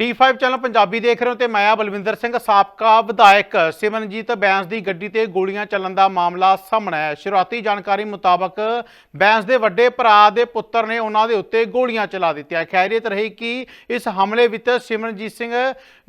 D5 channel Punjabi ਦੇਖ ਰਹੇ ਹੋ ਤੇ ਮੈਂ ਆ ਬਲਵਿੰਦਰ ਸਿੰਘ, ਸਾਬਕਾ ਵਿਧਾਇਕ ਸਿਮਰਨਜੀਤ ਬੈਂਸ ਦੀ ਗੱਡੀ ਤੇ ਗੋਲੀਆਂ ਚੱਲਣ ਦਾ ਮਾਮਲਾ ਸਾਹਮਣੇ ਆਇਆ। ਹੈ। ਸ਼ੁਰੂਆਤੀ ਜਾਣਕਾਰੀ ਮੁਤਾਬਕ ਬੈਂਸ ਦੇ ਵੱਡੇ ਭਰਾ ਦੇ ਪੁੱਤਰ ਨੇ ਉਹਨਾਂ ਦੇ ਉੱਤੇ ਗੋਲੀਆਂ ਚਲਾ ਦਿੱਤੀਆਂ। ਖੈਰੀਅਤ ਰਹੀ ਕਿ ਇਸ ਹਮਲੇ ਵਿੱਚ ਸਿਮਰਨਜੀਤ ਸਿੰਘ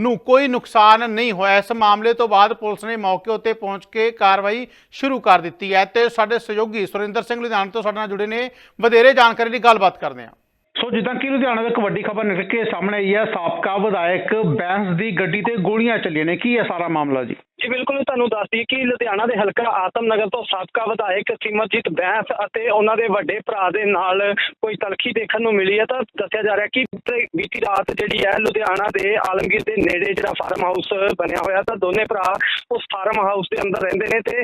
ਨੂੰ ਕੋਈ ਨੁਕਸਾਨ ਨਹੀਂ ਹੋਇਆ। ਇਸ ਮਾਮਲੇ ਤੋਂ ਬਾਅਦ ਪੁਲਿਸ ਨੇ ਮੌਕੇ ਉੱਤੇ ਪਹੁੰਚ ਕੇ ਕਾਰਵਾਈ ਸ਼ੁਰੂ ਕਰ ਦਿੱਤੀ ਹੈ ਤੇ ਸਾਡੇ ਸਹਿਯੋਗੀ ਸੁਰਿੰਦਰ ਸਿੰਘ ਲੁਧਿਆਣਾ ਤੋਂ ਸਾਡੇ ਨਾਲ ਜੁੜੇ ਨੇ। ਵਧੇਰੇ ਜਾਣਕਾਰੀ ਲਈ ਗੱਲਬਾਤ ਕਰਦੇ ਹਾਂ। ਸੋ ਜਿੱਦਾਂ ਕਿ ਲੁਧਿਆਣਾ ਦਾ ਇੱਕ ਵੱਡੀ ਖਬਰ ਨਿਕਲ ਕੇ ਸਾਹਮਣੇ ਆਈ ਹੈ, ਸਾਬਕਾ ਵਿਧਾਇਕ ਬੈਂਸ ਦੀ ਗੱਡੀ ਤੇ ਗੋਲੀਆਂ ਚੱਲੀਆਂ ਨੇ। ਕੀ ਹੈ ਸਾਰਾ ਮਾਮਲਾ ਜੀ? ਜੀ ਬਿਲਕੁਲ ਤੁਹਾਨੂੰ ਦੱਸ ਦਈਏ ਕਿ ਲੁਧਿਆਣਾ ਦੇ ਹਲਕਾ ਆਤਮਨਗਰ ਤੋਂ ਸਾਬਕਾ ਵਿਧਾਇਕ ਸਿਮਰਜੀਤ ਬੈਂਸ ਅਤੇ ਉਹਨਾਂ ਦੇ ਵੱਡੇ ਭਰਾ ਦੇ ਨਾਲ ਕੋਈ ਤਲਖੀ ਦੇਖਣ ਨੂੰ ਮਿਲੀ ਹੈ ਤਾਂ ਦੱਸਿਆ ਜਾ ਰਿਹਾ ਕਿ ਬੀਤੀ ਰਾਤ ਜਿਹੜੀ ਹੈ ਲੁਧਿਆਣਾ ਦੇ ਆਲਮਗੀਰ ਦੇ ਨੇੜੇ ਜਿਹੜਾ ਫਾਰਮ ਹਾਊਸ ਬਣਿਆ ਹੋਇਆ ਤਾਂ ਦੋਨੇ ਭਰਾ ਉਸ ਫਾਰਮ ਹਾਊਸ ਦੇ ਅੰਦਰ ਰਹਿੰਦੇ ਨੇ ਤੇ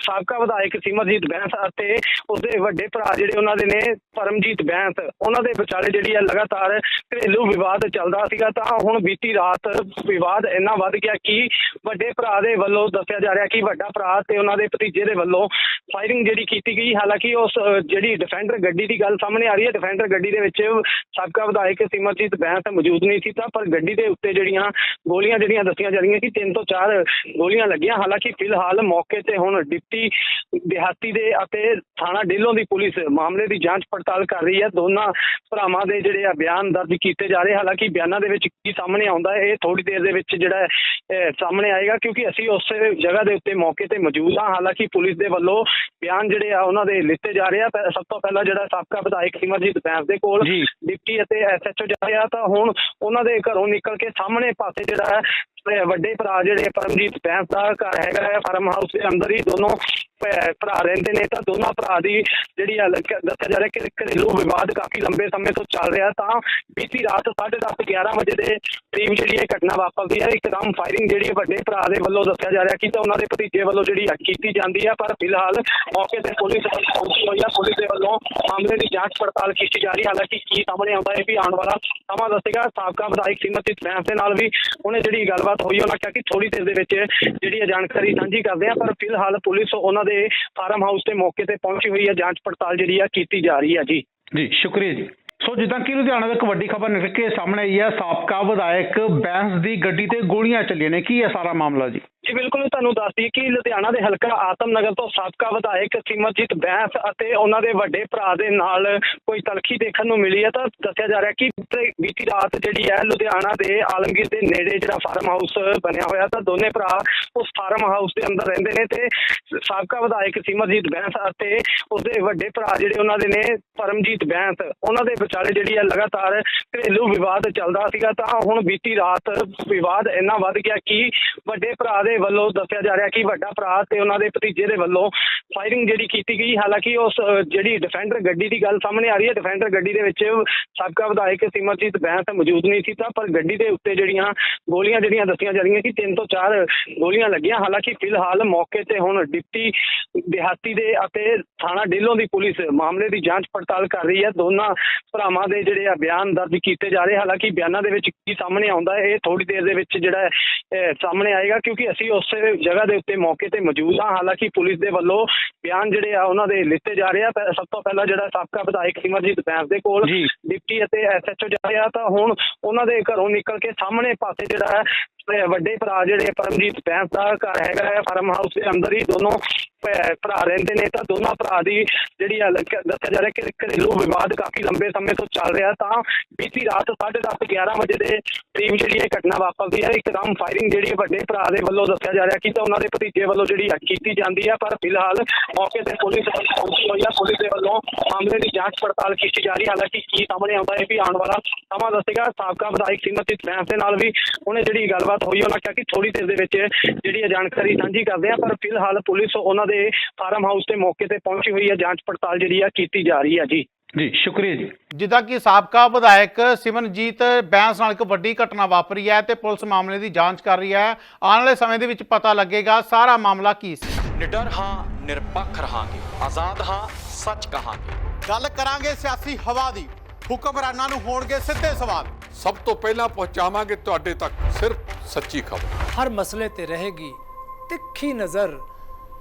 ਸਾਬਕਾ ਵਿਧਾਇਕ ਸਿਮਰਜੀਤ ਬੈਂਸ ਅਤੇ ਉਸਦੇ ਵੱਡੇ ਭਰਾ ਜਿਹੜੇ ਉਹਨਾਂ ਦੇ ਨੇ ਪਰਮਜੀਤ ਬੈਂਸ, ਉਹਨਾਂ ਦੇ ਵਿਚਾਲੇ ਜਿਹੜੀ ਹੈ ਲਗਾਤਾਰ ਘਰੇਲੂ ਵਿਵਾਦ ਚੱਲਦਾ ਸੀਗਾ ਤਾਂ ਹੁਣ ਬੀਤੀ ਰਾਤ ਵਿਵਾਦ ਇੰਨਾ ਵੱਧ ਗਿਆ ਕਿ ਵੱਡੇ ਭਰਾ ਦੇ ਵੱਲੋਂ ਦੱਸਿਆ ਜਾ ਰਿਹਾ ਕਿ ਵੱਡਾ ਭਰਾ ਤੇ ਉਹਨਾਂ ਦੇ ਭਤੀਜੇ ਦੇ ਵੱਲੋਂ ਫਾਇਰਿੰਗ ਜਿਹੜੀ ਕੀਤੀ ਗਈ। ਹਾਲਾਂਕਿ ਉਸ ਜਿਹੜੀ ਡਿਫੈਂਡਰ ਗੱਡੀ ਦੀ ਗੱਲ ਸਾਹਮਣੇ ਆ ਰਹੀ ਹੈ ਡਿਫੈਂਡਰ ਗੱਡੀ ਦੇ ਵਿੱਚ ਸਾਬਕਾ ਵਿਧਾਇਕ ਸਿਮਰਜੀਤ ਬੈਂਸ ਮੌਜੂਦ ਨਹੀਂ ਸੀ ਤਾਂ ਪਰ ਗੱਡੀ ਦੇ ਉੱਤੇ ਜਿਹੜੀਆਂ ਗੋਲੀਆਂ ਜਿਹੜੀਆਂ ਦੱਸੀਆਂ ਜਾ ਰਹੀਆਂ ਕਿ ਤਿੰਨ ਤੋਂ ਚਾਰ ਗੋਲੀਆਂ ਲੱਗੀਆਂ। ਹਾਲਾਂਕਿ ਫਿਲਹਾਲ ਮੌਕੇ ਤੇ ਹੁਣ ਡਿਪਟੀ ਦਿਹਾਤੀ ਦੇ ਅਤੇ ਥਾਣਾ ਡੇਲੋਂ ਦੀ ਪੁਲਿਸ ਮਾਮਲੇ ਦੀ ਜਾਂਚ ਪੜਤਾਲ ਕਰ ਰਹੀ ਹੈ। ਦੋਨਾਂ ਭਰਾਵਾਂ ਦੇ ਜਿਹੜੇ ਆ ਬਿਆਨ ਦਰਜ ਕੀਤੇ ਜਾ ਰਹੇ। ਹਾਲਾਂਕਿ ਬਿਆਨਾਂ ਦੇ ਵਿੱਚ ਕੀ ਸਾਹਮਣੇ ਆਉਂਦਾ ਹੈ ਇਹ ਥੋੜੀ ਦੇਰ ਦੇ ਵਿੱਚ ਜਿਹੜਾ ਹੈ, ਅਹ, ਸਾਹਮਣੇ ਆਏਗਾ ਕਿਉਂਕਿ ਅਸੀਂ ਉਸੇ ਜਗ੍ਹਾ ਦੇ ਉੱਤੇ ਮੌਕੇ ਤੇ ਮੌਜੂਦ ਹਾਂ ਹਾਲਾਂਕਿ ਪੁਲਿਸ ਦੇ ਵੱਲੋਂ ਬਿਆਨ ਜਿਹੜੇ ਆ ਉਹਨਾਂ ਦੇ ਲਿੱਤੇ ਜਾ ਰਹੇ ਆ ਸਭ ਤੋਂ ਪਹਿਲਾਂ ਜਿਹੜਾ ਸਾਬਕਾ ਵਿਧਾਇਕ ਸਿਮਰਜੀਤ ਬੈਂਸ ਦੇ ਕੋਲ। ਡਿਪਟੀ ਅਤੇ ਐਸਐਚਓ ਜਾ ਰਿਹਾ ਤਾਂ ਹੁਣ ਉਹਨਾਂ ਦੇ ਘਰੋਂ ਨਿਕਲ ਕੇ ਸਾਹਮਣੇ ਪਾਸੇ ਜਿਹੜਾ ਹੈ ਵੱਡੇ ਭਰਾ ਜਿਹੜੇ ਪਰਮਜੀਤ ਬੈਂਸ ਦਾ ਘਰ ਹੈਗਾ ਹੈ ਫਾਰਮ ਹਾਊਸ ਦੇ ਅੰਦਰ ਹੀ ਦੋਨੋਂ ਭਰਾ ਰਹਿੰਦੇ ਨੇ, ਤਾਂ ਦੋਨਾਂ ਭਰਾ ਦੀ ਜਿਹੜੀ ਆ ਦੱਸਿਆ ਜਾ ਰਿਹਾ ਕਿ ਘਰੇਲੂ ਵਿਵਾਦ ਕਾਫੀ ਲੰਬੇ ਸਮੇਂ ਤੋਂ ਚੱਲ ਰਿਹਾ, ਤਾਂ ਬੀਤੀ ਰਾਤ 10:30 11 ਵਜੇ ਦੇ ਕਰੀਬ ਜਿਹੜੀ ਇਹ ਘਟਨਾ ਵਾਪਰਦੀ ਹੈ, ਇੱਕਦਮ ਫਾਇਰਿੰਗ ਜਿਹੜੀ ਵੱਡੇ ਭਰਾ ਦੇ ਵੱਲੋਂ ਦੱਸਿਆ ਜਾ ਰਿਹਾ ਕਿ ਤਾਂ ਉਹਨਾਂ ਦੇ ਭਤੀਜੇ ਵੱਲੋਂ ਜਿਹੜੀ ਆ ਕੀਤੀ ਜਾਂਦੀ ਹੈ, ਪਰ ਫਿਲਹਾਲ ਮੌਕੇ ਤੇ ਪੁਲਿਸ ਪਹੁੰਚੀ ਹੋਈ ਹੈ ਪੁਲਿਸ ਦੇ ਵੱਲੋਂ ਮਾਮਲੇ ਦੀ ਜਾਂਚ ਪੜਤਾਲ ਕੀਤੀ ਜਾ ਰਹੀ ਹੈ, ਹਾਲਾਂਕਿ ਕੀ ਸਾਹਮਣੇ ਆਉਂਦਾ ਹੈ ਵੀ ਆਉਣ ਵਾਲਾ ਸਮਾਂ ਦੱਸੇਗਾ, ਸਾਬਕਾ ਵਿਧਾਇਕ ਸਿਮਰਜੀਤ ਬੈਂਸ ਦੇ ਨਾਲ ਵੀ ਉਹਨੇ ਜਿਹੜੀ ਗੱਲਬਾਤ ਹੋਈ, ਉਹਨਾਂ ਕਿਹਾ ਕਿ ਥੋੜੀ ਦੇਰ ਦੇ ਵਿੱਚ ਜਿਹੜੀ ਇਹ ਜਾਣਕਾਰੀ ਸਾਂਝੀ ਕਰਦੇ ਆ ਪਰ ਫਿਲਹਾਲ ਪੁਲਿਸ ਉਹਨਾਂ ਦੇ ਫਾਰਮ ਹਾਊਸ ਤੇ ਮੌਕੇ ਤੇ ਪਹੁੰਚੀ ਹੋਈ ਹੈ, ਜਾਂਚ ਪੜਤਾਲ ਜਿਹੜੀ ਆ ਕੀਤੀ ਜਾ ਰਹੀ ਹੈ ਜੀ। ਜੀ, ਸ਼ੁਕਰੀਆ ਜੀ। ਸੋ ਜਿੱਦਾਂ ਕਿ ਲੁਧਿਆਣਾ ਦਾ ਇੱਕ ਵੱਡੀ ਖਬਰ ਨਿਕਲ ਕੇ ਸਾਹਮਣੇ ਆਈ ਹੈ, ਸਾਬਕਾ ਵਿਧਾਇਕ ਬੈਂਸ ਦੀ ਗੱਡੀ ਤੇ ਗੋਲੀਆਂ ਚੱਲੀਆਂ ਨੇ। ਕੀ ਹੈ ਸਾਰਾ ਮਾਮਲਾ ਜੀ? ਜੀ, ਬਿਲਕੁਲ ਤੁਹਾਨੂੰ ਦੱਸ ਦਈਏ ਕਿ ਲੁਧਿਆਣਾ ਦੇ ਹਲਕਾ ਆਤਮਨਗਰ ਤੋਂ ਸਾਬਕਾ ਵਿਧਾਇਕ ਸਿਮਰਜੀਤ ਬੈਂਸ ਅਤੇ ਉਹਨਾਂ ਦੇ ਵੱਡੇ ਭਰਾ ਦੇ ਨਾਲ ਕੋਈ ਤਲਖੀ ਦੇਖਣ ਨੂੰ ਮਿਲੀ ਹੈ ਤਾਂ ਦੱਸਿਆ ਜਾ ਰਿਹਾ ਕਿ ਬੀਤੀ ਰਾਤ ਜਿਹੜੀ ਹੈ ਲੁਧਿਆਣਾ ਦੇ ਆਲਮਗੀਰ ਦੇ ਨੇੜੇ ਜਿਹੜਾ ਫਾਰਮ ਹਾਊਸ ਬਣਿਆ ਹੋਇਆ ਤਾਂ ਦੋਨੇ ਭਰਾ ਉਸ ਫਾਰਮ ਹਾਊਸ ਦੇ ਅੰਦਰ ਰਹਿੰਦੇ ਨੇ ਤੇ ਸਾਬਕਾ ਵਿਧਾਇਕ ਸਿਮਰਜੀਤ ਬੈਂਸ ਅਤੇ ਉਸਦੇ ਵੱਡੇ ਭਰਾ ਜਿਹੜੇ ਉਹਨਾਂ ਦੇ ਨੇ ਪਰਮਜੀਤ ਬੈਂਸ, ਉਹਨਾਂ ਦੇ ਵਿਚਾਲੇ ਜਿਹੜੀ ਹੈ ਲਗਾਤਾਰ ਘਰੇਲੂ ਵਿਵਾਦ ਚੱਲਦਾ ਸੀਗਾ ਤਾਂ ਹੁਣ ਬੀਤੀ ਰਾਤ ਵਿਵਾਦ ਇੰਨਾ ਵੱਧ ਗਿਆ ਕਿ ਵੱਡੇ ਭਰਾ ਦੇ ਵੱਲੋਂ ਦੱਸਿਆ ਜਾ ਰਿਹਾ ਕਿ ਵੱਡਾ ਭਰਾ ਤੇ ਉਹਨਾਂ ਦੇ ਭਤੀਜੇ ਦੇ ਵੱਲੋਂ ਫਾਇਰਿੰਗ ਜਿਹੜੀ ਕੀਤੀ ਗਈ। ਹਾਲਾਂਕਿ ਉਸ ਜਿਹੜੀ ਡਿਫੈਂਡਰ ਗੱਡੀ ਦੀ ਗੱਲ ਸਾਹਮਣੇ ਆ ਰਹੀ ਹੈ ਡਿਫੈਂਡਰ ਗੱਡੀ ਦੇ ਵਿੱਚ ਸਾਬਕਾ ਵਿਧਾਇਕ ਸਿਮਰਜੀਤ ਬੈਂਸ ਮੌਜੂਦ ਨਹੀਂ ਸੀ ਤਾਂ ਪਰ ਗੱਡੀ ਦੇ ਉੱਤੇ ਜਿਹੜੀਆਂ ਗੋਲੀਆਂ ਜਿਹੜੀਆਂ ਦੱਸੀਆਂ ਜਾ ਰਹੀਆਂ ਕਿ ਤਿੰਨ ਤੋਂ ਚਾਰ ਗੋਲੀਆਂ ਲੱਗੀਆਂ। ਹਾਲਾਂਕਿ ਫਿਲਹਾਲ ਮੌਕੇ ਤੇ ਹੁਣ ਡਿਪਟੀ ਦਿਹਾਤੀ ਦੇ ਅਤੇ ਥਾਣਾ ਡੇਲੋਂ ਦੀ ਪੁਲਿਸ ਮਾਮਲੇ ਦੀ ਜਾਂਚ ਪੜਤਾਲ ਕਰ ਰਹੀ ਹੈ। ਦੋਨਾਂ ਭਰਾਵਾਂ ਦੇ ਜਿਹੜੇ ਆ ਬਿਆਨ ਦਰਜ ਕੀਤੇ ਜਾ ਰਹੇ। ਹਾਲਾਂਕਿ ਬਿਆਨਾਂ ਦੇ ਵਿੱਚ ਕੀ ਸਾਹਮਣੇ ਆਉਂਦਾ ਹੈ ਇਹ ਥੋੜੀ ਦੇਰ ਦੇ ਵਿੱਚ ਜਿਹੜਾ ਹੈ, ਅਹ, ਸਾਹਮਣੇ ਆਏਗਾ ਕਿਉਂਕਿ ਅਸੀਂ ਉਸੇ ਜਗ੍ਹਾ ਦੇ ਉੱਤੇ ਮੌਕੇ ਤੇ ਮੌਜੂਦ ਹਾਂ। ਹਾਲਾਂਕਿ ਪੁਲਿਸ ਦੇ ਵੱਲੋਂ ਬਿਆਨ ਜਿਹੜੇ ਆ ਉਹਨਾਂ ਦੇ ਲਿੱਤੇ ਜਾ ਰਹੇ ਆ। ਸਭ ਤੋਂ ਪਹਿਲਾਂ ਜਿਹੜਾ ਸਾਬਕਾ ਵਿਧਾਇਕ ਸਿਮਰਜੀਤ ਬੈਂਸ ਦੇ ਕੋਲ। ਡਿਪਟੀ ਅਤੇ ਐਸਐਚਓ ਜਾ ਰਿਹਾ ਤਾਂ ਹੁਣ ਉਹਨਾਂ ਦੇ ਘਰੋਂ ਨਿਕਲ ਕੇ ਸਾਹਮਣੇ ਪਾਸੇ ਜਿਹੜਾ ਹੈ ਵੱਡੇ ਭਰਾ ਜਿਹੜੇ ਪਰਮਜੀਤ ਬੈਂਸ ਦਾ ਘਰ ਹੈਗਾ ਹੈ। ਫਾਰਮ ਹਾਊਸ ਦੇ ਅੰਦਰ ਹੀ ਦੋਨੋਂ ਭਰਾ ਰਹਿੰਦੇ ਨੇ, ਤਾਂ ਦੋਨਾਂ ਭਰਾ ਦੀ ਜਿਹੜੀ ਆ ਦੱਸਿਆ ਜਾ ਰਿਹਾ ਕਿ ਘਰੇਲੂ ਵਿਵਾਦ ਕਾਫੀ ਲੰਬੇ ਸਮੇਂ ਤੋਂ ਚੱਲ ਰਿਹਾ, ਤਾਂ ਬੀਤੀ ਰਾਤ 10:30 11 ਵਜੇ ਦੇ ਕਰੀਬ ਜਿਹੜੀ ਇਹ ਘਟਨਾ ਵਾਪਰਦੀ ਹੈ, ਇੱਕਦਮ ਫਾਇਰਿੰਗ ਜਿਹੜੀ ਵੱਡੇ ਭਰਾ ਦੇ ਵੱਲੋਂ ਦੱਸਿਆ ਜਾ ਰਿਹਾ ਕਿ ਤਾਂ ਉਹਨਾਂ ਦੇ ਭਤੀਜੇ ਵੱਲੋਂ ਜਿਹੜੀ ਕੀਤੀ ਜਾਂਦੀ ਹੈ, ਪਰ ਫਿਲਹਾਲ ਮੌਕੇ ਤੇ ਪੁਲਿਸ ਪਹੁੰਚੀ ਹੋਈ ਹੈ ਪੁਲਿਸ ਦੇ ਵੱਲੋਂ ਮਾਮਲੇ ਦੀ ਜਾਂਚ ਪੜਤਾਲ ਕੀਤੀ ਜਾ ਰਹੀ ਹੈ। ਹਾਲਾਂਕਿ ਕੀ ਸਾਹਮਣੇ ਆਉਂਦਾ ਹੈ ਵੀ ਆਉਣ ਵਾਲਾ ਸਮਾਂ ਦੱਸੇਗਾ। ਸਾਬਕਾ ਵਿਧਾਇਕ ਸਿਮਰਜੀਤ ਬੈਂਸ ਦੇ ਨਾਲ ਵੀ ਉਹਨੇ ਜਿਹੜੀ ਗੱਲਬਾਤ ਹੋਈ, ਉਹਨਾਂ ਕਿਹਾ ਕਿ ਥੋੜੀ ਦੇਰ ਦੇ ਵਿੱਚ ਜਿਹੜੀ ਇਹ ਜਾਣਕਾਰੀ ਸਾਂਝੀ ਕਰਦੇ ਆ ਪਰ ਫਿਲਹਾਲ ਪੁਲਿਸ ਉਹਨਾਂ ਦੇ ਫਾਰਮ ਹਾਊਸ ਤੇ ਮੌਕੇ ਤੇ ਪਹੁੰਚੀ ਹੋਈ ਹੈ ਜਾਂਚ ਪੜਤਾਲ ਜਿਹੜੀ ਆ ਕੀਤੀ ਜਾ ਰਹੀ ਹੈ ਜੀ। ਜੀ ਸ਼ੁਕਰੀਆ ਜੀ। ਜਿੱਦਾਂ ਕਿ ਸਾਬਕਾ ਵਿਧਾਇਕ ਸਿਮਰਨਜੀਤ ਬੈਂਸ ਨਾਲ ਇੱਕ ਵੱਡੀ ਘਟਨਾ ਵਾਪਰੀ ਹੈ ਤੇ ਪੁਲਿਸ ਮਾਮਲੇ ਦੀ ਜਾਂਚ ਕਰ ਰਹੀ ਹੈ। ਆਉਣ ਵਾਲੇ ਸਮੇਂ ਦੇ ਵਿੱਚ ਪਤਾ ਲੱਗੇਗਾ ਸਾਰਾ ਮਾਮਲਾ ਕੀ ਸੀ। ਨਿਡਰ ਹਾਂ ਨਿਰਪੱਖ ਰਹਾਂਗੇ। ਆਜ਼ਾਦ ਹਾਂ ਸੱਚ ਕਹਾਂਗੇ। ਗੱਲ ਕਰਾਂਗੇ ਸਿਆਸੀ ਹਵਾ ਦੀ। ਹੁਕਮਰਾਨਾਂ ਨੂੰ ਹੋਣਗੇ ਸਿੱਧੇ ਸਵਾਲ। ਸਭ ਤੋਂ ਪਹਿਲਾਂ ਪਹੁੰਚਾਵਾਂਗੇ ਤੁਹਾਡੇ ਤੱਕ ਸਿਰਫ ਸੱਚੀ ਖਬਰ। ਹਰ ਮਸਲੇ ਤੇ ਰਹੇਗੀ ਤਿੱਖੀ ਨਜ਼ਰ।